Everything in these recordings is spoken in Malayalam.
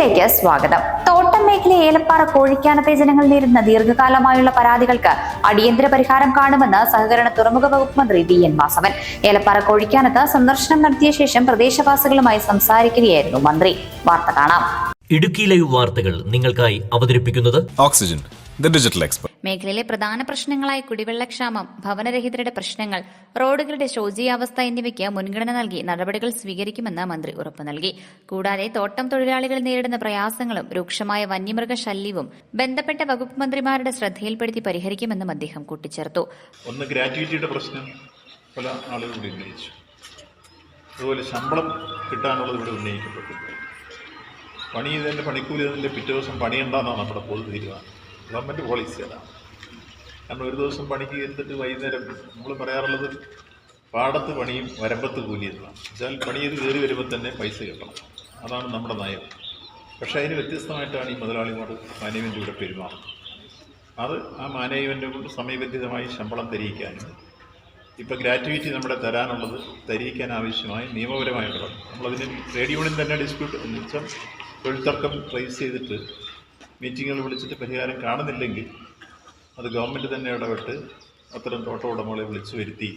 ലൈവിലേക്ക് സ്വാഗതം. തോട്ടം മേഖല ഏലപ്പാറ കോഴിക്കാനത്തെ ജനങ്ങൾ നേരിടുന്ന ദീർഘകാലമായുള്ള പരാതികൾക്ക് അടിയന്തര പരിഹാരം കാണുമെന്ന് സഹകരണ തുറമുഖ വകുപ്പ് മന്ത്രി വി എൻ വാസവൻ. ഏലപ്പാറ കോഴിക്കാനത്ത് സന്ദർശനം നടത്തിയ ശേഷം പ്രദേശവാസികളുമായി സംസാരിക്കുകയായിരുന്നു മന്ത്രി. വാർത്ത കാണാം. ഇടുക്കി ലൈവ് വാർത്തകൾ നിങ്ങൾക്കായി അവതരിപ്പിക്കുന്നത് ഓക്സിജൻ ദ ഡിജിറ്റൽ expert. മേഖലയിലെ പ്രധാന പ്രശ്നങ്ങളായ കുടിവെള്ളക്ഷാമം ഭവനരഹിതരുടെ പ്രശ്നങ്ങൾ റോഡുകളുടെ ശോചീയാവസ്ഥ എന്നിവയ്ക്ക് മുൻഗണന നൽകി നടപടികൾ സ്വീകരിക്കുമെന്ന് മന്ത്രി ഉറപ്പു നൽകി. കൂടാതെ തോട്ടം തൊഴിലാളികൾ നേരിടുന്ന പ്രയാസങ്ങളും രൂക്ഷമായ വന്യമൃഗ ശല്യവും ബന്ധപ്പെട്ട വകുപ്പ് മന്ത്രിമാരുടെ ശ്രദ്ധയിൽപ്പെടുത്തി പരിഹരിക്കുമെന്നും അദ്ദേഹം കൂട്ടിച്ചേർത്തു. ഒന്ന് ഗ്രാറ്റുവിറ്റിയുടെ പ്രശ്നം പല ആളുകളും ഉന്നയിച്ചു. അതുപോലെ ശമ്പളം കിട്ടാനുള്ളത് ഇവിടെ ഉന്നയിക്കപ്പെട്ടു പണി ചെയ്തതിന്റെ പണിക്കൂലി തന്നില്ല പിറ്റേ ദിവസം പണിയുണ്ടെന്നാണ് നമ്മുടെ പൊതു തീരുമാനം. ഗവൺമെന്റ് പോളിസി അതാണ് കാരണം ഒരു ദിവസം പണിക്ക് ഇരുന്നിട്ട് വൈകുന്നേരം നമ്മൾ പറയാറുള്ളത് പാടത്ത് പണിയും വരമ്പത്ത് കൂലി എന്നാണ് വെച്ചാൽ പണി ചെയ്ത് കയറി വരുമ്പോൾ തന്നെ പൈസ കിട്ടണം. അതാണ് നമ്മുടെ നയം. പക്ഷേ അതിന് വ്യത്യസ്തമായിട്ടാണ് ഈ മുതലാളിമാർ മാനേജ്മെന്റ് ഇവിടെ പെരുമാറുന്നത്. അത് ആ മാനേജ്മെന്റ് കൊണ്ട് സമയബന്ധിതമായി ശമ്പളം തെരിയിക്കാനും ഇപ്പോൾ ഗ്രാറ്റുവിറ്റി നമ്മുടെ തരാനുള്ളത് തെരിയിക്കാൻ ആവശ്യമായ നിയമപരമായിട്ടുള്ളത് നമ്മളതിന് ട്രേഡ് യൂണിയൻ തന്നെ ഡിസ്പ്യൂട്ട് എന്ന് വെച്ചാൽ തൊഴിൽ തർക്കം റേസ് ചെയ്തിട്ട് മീറ്റിങ്ങുകൾ വിളിച്ചിട്ട് പരിഹാരം കാണുന്നില്ലെങ്കിൽ അത് ഗവൺമെന്റ് തന്നെ ഇടപെട്ട് അത്തരം തോട്ട ഉടമകളെ വിളിച്ചു വരുത്തി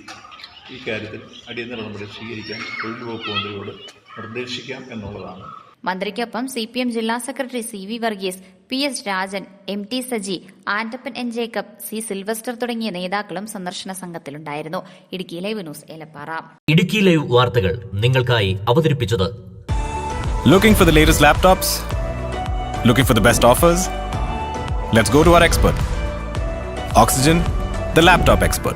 ഈ കാര്യത്തിൽ അടിയന്തര നടപടി സ്വീകരിക്കാൻ തൊഴിൽ വകുപ്പ് മന്ത്രിയോട് നിർദ്ദേശിക്കാം എന്നുള്ളതാണ് മന്ത്രിക്കൊപ്പം സി പി എം ജില്ലാ secretary C V Varghese P S Rajan M T Saji Antappan N Jacob C Sylvester തുടങ്ങിയ നേതാക്കളും സന്ദർശന സംഘത്തിലുണ്ടായിരുന്നു Idukki live news Elappara Idukki live വാർത്തകൾ നിങ്ങൾക്കായി അവതരിപ്പിച്ചത് Looking for the latest laptops? Looking for the best offers? Let's go to our expert. Oxygen, the laptop expert.